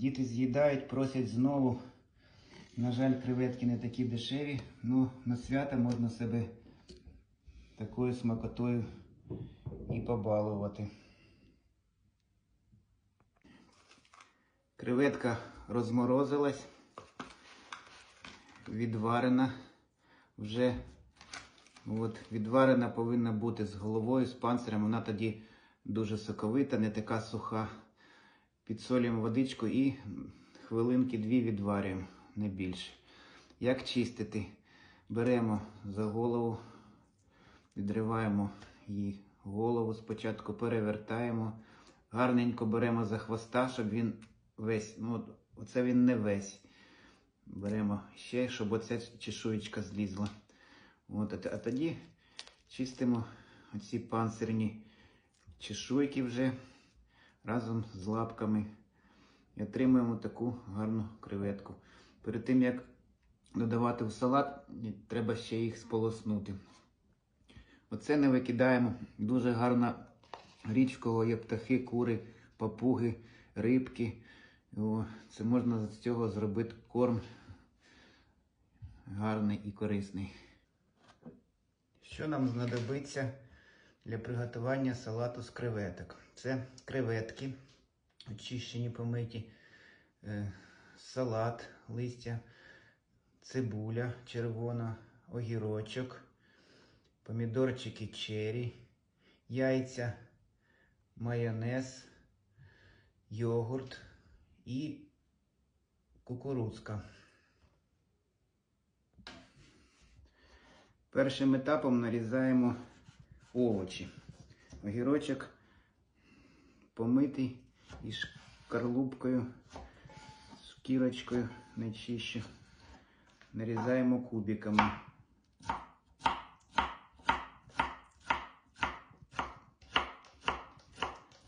Діти з'їдають, просять знову. На жаль, креветки не такі дешеві, але на свята можна себе такою смакотою і побалувати. Креветка розморозилась, відварена вже. От, відварена повинна бути з головою, з панцирем. Вона тоді дуже соковита, не така суха. Підсолюємо водичку і хвилинки дві відварюємо, не більше. Як чистити? Беремо за голову, відриваємо її голову, спочатку перевертаємо, гарненько беремо за хвоста, щоб він весь, ну оце він не весь. Беремо ще, щоб оця чешуєчка злізла. От, а тоді чистимо оці панцирні чешуйки вже разом з лапками і отримуємо таку гарну креветку. Перед тим як додавати в салат, треба ще їх сполоснути. Оце не викидаємо. Дуже гарна річ, в є птахи, кури, папуги, рибки. О, це можна з цього зробити корм гарний і корисний. Що нам знадобиться для приготування салату з креветок? Це креветки, очищені, помиті, е, салат, листя, цибуля червона, огірочок, помідорчики черрі, яйця, майонез, йогурт і кукурудзка. Першим етапом нарізаємо овочі. Огірочок помитий із шкарлупкою, шкірочкою найчище. Нарізаємо кубиками.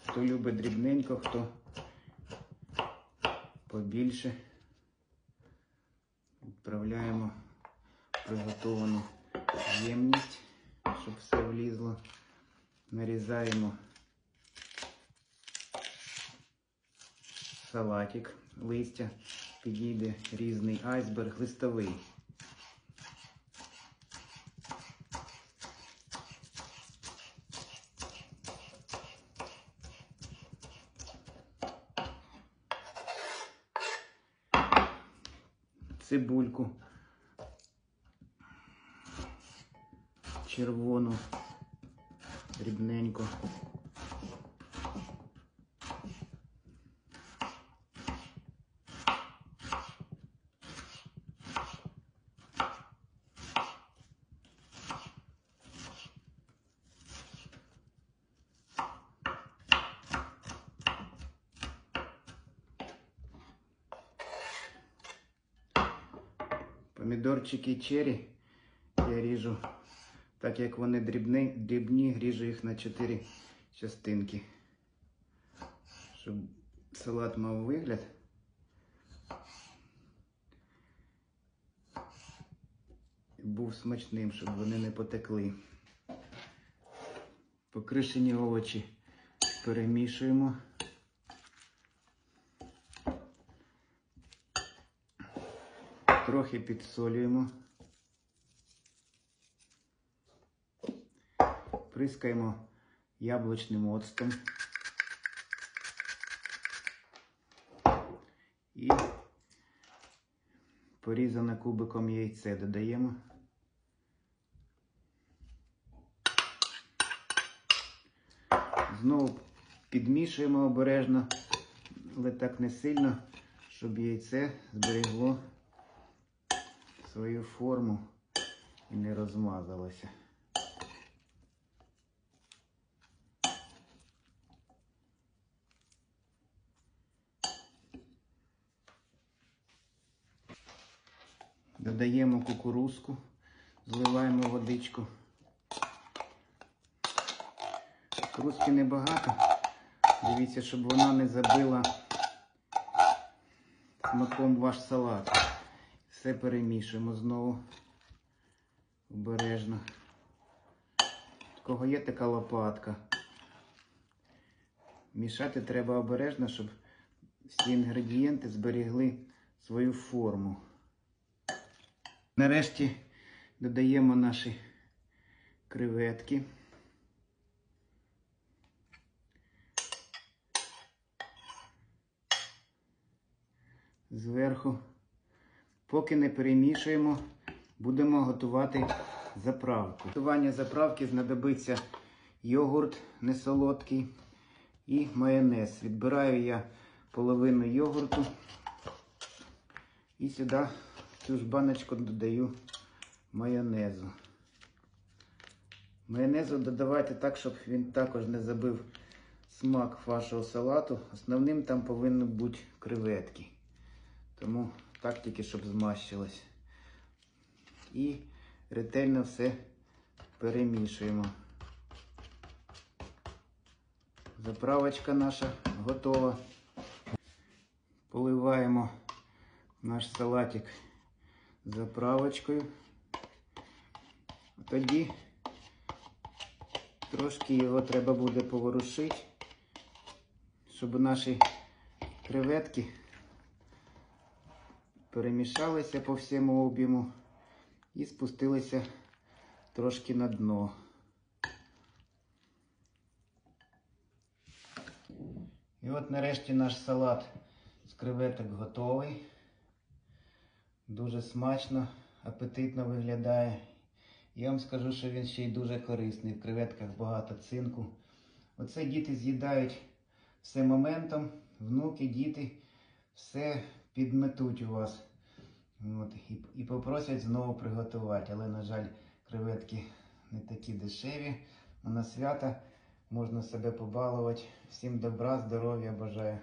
Хто любить дрібненько, хто побільше. Відправляємо приготовану ємність, щоб все влізло. Нарізаємо салатик, листя, підійде різний айсберг, листовий. Цибульку. червону, дрібненько. Помідорчики черрі я ріжу так як вони дрібні, дрібні, ріжу їх на 4 частинки. Щоб салат мав вигляд. І був смачним, щоб вони не потекли. Покришені овочі перемішуємо. Трохи підсолюємо. Прискаємо яблучним оцтом. І порізане кубиком яйце додаємо. Знову підмішуємо обережно, але так не сильно, щоб яйце зберегло свою форму і не розмазалося. Додаємо кукурузку, зливаємо водичку. Кукурузки небагато. Дивіться, щоб вона не забила смаком ваш салат. Все перемішуємо знову обережно. У кого є така лопатка. Мішати треба обережно, щоб всі інгредієнти зберігли свою форму. Нарешті додаємо наші креветки. Зверху. Поки не перемішуємо, будемо готувати заправку. Готування заправки знадобиться йогурт несолодкий і майонез. Відбираю я половину йогурту і сюди цю ж баночку додаю майонезу. Майонезу додавайте так, щоб він також не забив смак вашого салату. Основним там повинні бути креветки. Тому так тільки, щоб змащилось. І ретельно все перемішуємо. Заправочка наша готова. Поливаємо наш салатик заправочкою. Тоді трошки його треба буде поворушити, щоб наші креветки перемішалися по всьому об'єму і спустилися трошки на дно. І от нарешті наш салат з креветок готовий. Дуже смачно, апетитно виглядає. Я вам скажу, що він ще й дуже корисний. В креветках багато цинку. Оце діти з'їдають все моментом, внуки, діти, все підметуть у вас. От, і, і попросять знову приготувати. Але, на жаль, креветки не такі дешеві. На свята можна себе побалувати. Всім добра, здоров'я бажаю.